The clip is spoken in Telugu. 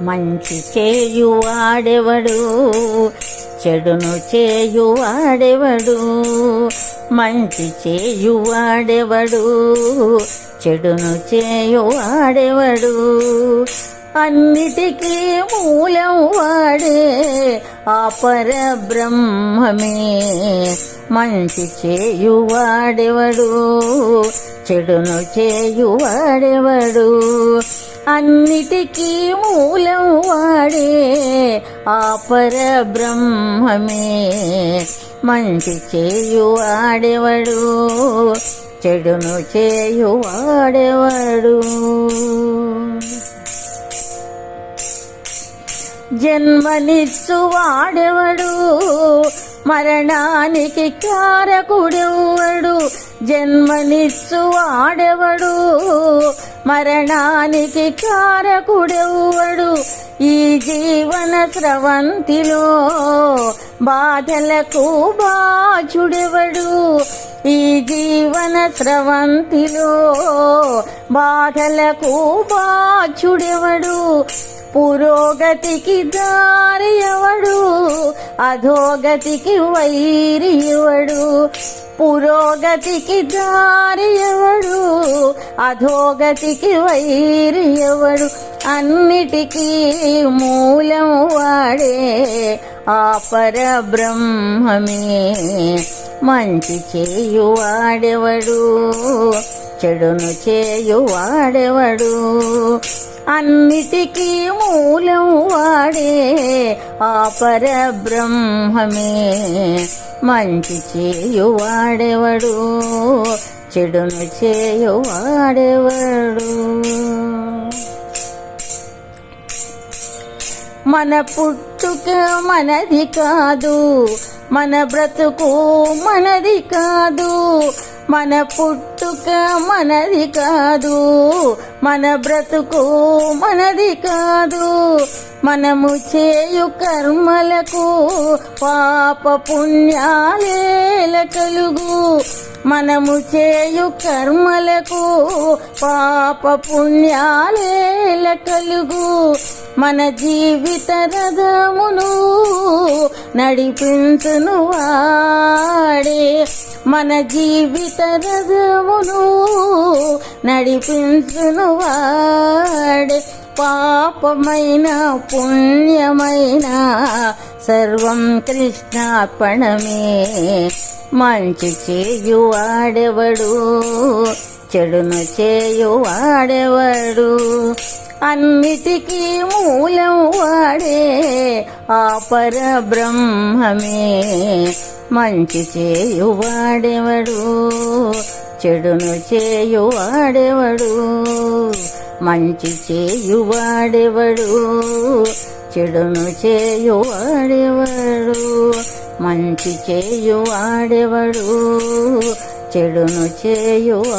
మంచి చేయువాడెవడు? చెడును చేయువాడెవడు? మంచి చేయువాడెవడు? చెడును చేయువాడెవడు? అన్నిటికీ మూలం వాడే అపర బ్రహ్మమే మంచి చేయువాడెవడు? చెడును చేయువాడెవడు? అన్నిటికీ మూలం వాడే ఆపర బ్రహ్మమే మంచి చేయువాడెవడు? చెడును చేయువాడెవడు? జన్మనిచ్చు వాడెవడు మరణానికి కారకుడెవడు జన్మనిచ్చువాడెవడు? మరణానికి కారకుడెవడు ఈ జీవన స్రవంతిలో బాధలకు బాచుడెవడు ఈ జీవన స్రవంతిలో బాధలకు బాచుడెవడు పురోగతికి దారి ఎవడు? అధోగతికి వైరి ఎవడు పురోగతికి దారి ఎవడు అధోగతికి వైరి ఎవడు అన్నిటికీ మూలం వాడే ఆ పరబ్రహ్మమే మంచి చేయువాడెవడు? చెడును చేయువాడెవడు? అన్నిటికీ మూలం వాడే ఆ పరబ్రహ్మమే. మంచి చేయువాడెవడు? చెడును చేయువాడెవడు? మన పుట్టుక మనది కాదు మన బ్రతుకు మనది కాదు మన పుట్టుక మనది కాదు మన బ్రతుకు మనది కాదు. మనము చేయు కర్మలకు పాప పుణ్యాలేల కలుగు మనము చేయు కర్మలకు పాప పుణ్యాలేల కలుగు మన జీవిత రథమును నడిపించును వాడే మన జీవిత రథమును నడిపించును వాడే పాపమైన పుణ్యమైన సర్వం కృష్ణార్పణమే. మంచి చేయువాడెవడు? చెడును చేయువాడెవడు? అన్నిటికీ మూలం వాడే ఆ పరబ్రహ్మమే. మంచి చేయువాడెవడు? చెడును చేయువాడెవడు? మంచి చేయువాడెవడు? చెడును చేయువాడెవడు? మంచి చేయువాడెవడు? చెడును చేయువాడెవడు?